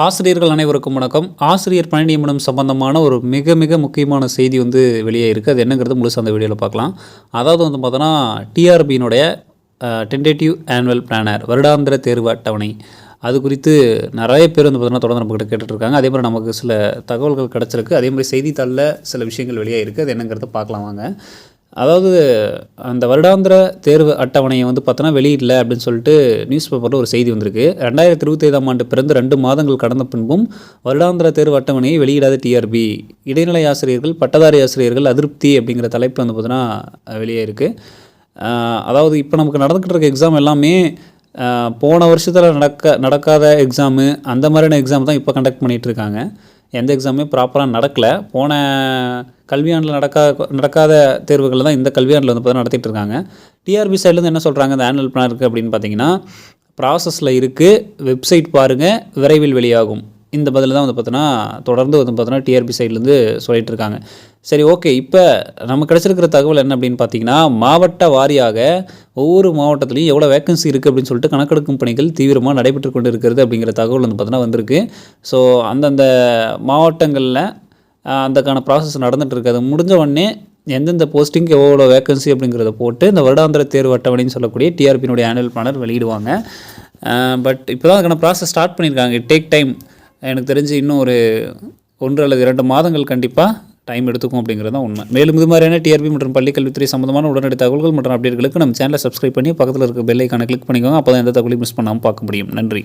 ஆசிரியர்கள் அனைவருக்கும் வணக்கம். ஆசிரியர் பணி நியமனம் சம்பந்தமான ஒரு மிக மிக முக்கியமான செய்தி வந்து வெளியே இருக்குது அது என்னங்கிறது முழுசாக அந்த வீடியோவில் பார்க்கலாம். அதாவது வந்து பார்த்தோன்னா டிஆர்பியினுடைய டென்டேட்டிவ் ஆனுவல் பிளானர் வருடாந்திர தேர்வு அட்டவணை. அது குறித்து நிறைய பேர் வந்து பார்த்தோன்னா தொடர்ந்து நம்மக்கிட்ட கேட்டுட்டு இருக்காங்க அதே மாதிரி நமக்கு சில தகவல்கள் கிடச்சிருக்கு. அதே மாதிரி செய்தித்தாளில் சில விஷயங்கள் வெளியே இருக்குது அது என்னங்கிறத பார்க்கலாம் வாங்க. அதாவது அந்த வருடாந்திர தேர்வு அட்டவணையை வந்து பார்த்தோன்னா வெளியிடல அப்படின்னு சொல்லிட்டு நியூஸ் பேப்பரில் ஒரு செய்தி வந்திருக்கு. ரெண்டாயிரத்தி இருபத்தைந்தாம் ஆண்டு பிறந்து ரெண்டு மாதங்கள் கடந்த பின்பும் வருடாந்திர தேர்வு அட்டவணையை வெளியிடாத டிஆர்பி இடைநிலை ஆசிரியர்கள் பட்டதாரி ஆசிரியர்கள் அதிருப்தி அப்படிங்கிற தலைப்பு வந்து பார்த்தோன்னா வெளியே இருக்குது அதாவது இப்போ நமக்கு நடந்துக்கிட்டு இருக்க எக்ஸாம் எல்லாமே போன வருஷத்தில் நடக்க நடக்காத எக்ஸாமு அந்த மாதிரியான எக்ஸாம் தான் இப்போ கண்டக்ட் பண்ணிகிட்டு இருக்காங்க. எந்த எக்ஸாமே ப்ராப்பராக நடக்கலை. போன கல்வியாண்டில் நடக்காத நடக்காத தேர்வுகளில் தான் இந்த கல்வியாண்டில் வந்து பார்த்தா நடத்திட்டு இருக்காங்க. டிஆர்பி சைட்லேருந்து என்ன சொல்கிறாங்க இந்த ஆனுவல் பிளான் இருக்குது அப்படின்னு பார்த்தீங்கன்னா ப்ராசஸில் இருக்குது வெப்சைட் பாருங்கள் விரைவில் வெளியாகும். இந்த பதில் தான் வந்து பார்த்தோன்னா தொடர்ந்து வந்து பார்த்தோன்னா டிஆர்பி சைட்லேருந்து சொல்லிகிட்டு இருக்காங்க. சரி ஓகே இப்போ நம்ம கிடச்சிருக்கிற தகவல் என்ன அப்படின்னு பார்த்தீங்கன்னா மாவட்ட வாரியாக ஒவ்வொரு மாவட்டத்துலையும் எவ்வளோ வேகன்சி இருக்குது அப்படின்னு சொல்லிட்டு கணக்கெடுக்கும் பணிகள் தீவிரமாக நடைபெற்று கொண்டு இருக்கிறது அப்படிங்கிற தகவல் வந்து பார்த்தோன்னா வந்திருக்கு. ஸோ அந்தந்த மாவட்டங்களில் அந்தக்கான ப்ராசஸ் நடந்துட்டு அது முடிஞ்ச உடனே எந்தெந்த போஸ்டிங்க்கு எவ்வளோ வேகன்சி அப்படிங்கிறத போட்டு இந்த வருடாந்திர தேர்வு அட்டவணைன்னு சொல்லக்கூடிய டிஆர்பியினுடைய ஆனுவல் பிளானர் வெளியிடுவாங்க. பட் இப்போ தான் அதுக்கான ப்ராசஸ் ஸ்டார்ட் பண்ணியிருக்காங்க. டேக் டைம் எனக்கு தெரிஞ்சு இன்னும் ஒரு ஒன்று அல்லது இரண்டு மாதங்கள் கண்டிப்பாக டைம் எடுத்துக்கும் அப்படிங்கிறது தான் உண்மை. மேலும் இது மாதிரியான டிஆர்பி மற்றும் பள்ளிக்கல்வித்துறை சம்பந்தமான உடனடி தகவல்கள் மற்றும் அப்டேட்களுக்கு நம்ம சேனலை சப்ஸ்கிரைப் பண்ணி பக்கத்தில் இருக்க பெல்லைக்கான கிளிக் பண்ணிக்கோங்க. அப்போ தான் எந்த தகவலையும் மிஸ் பண்ணாமல் பார்க்க முடியும். நன்றி.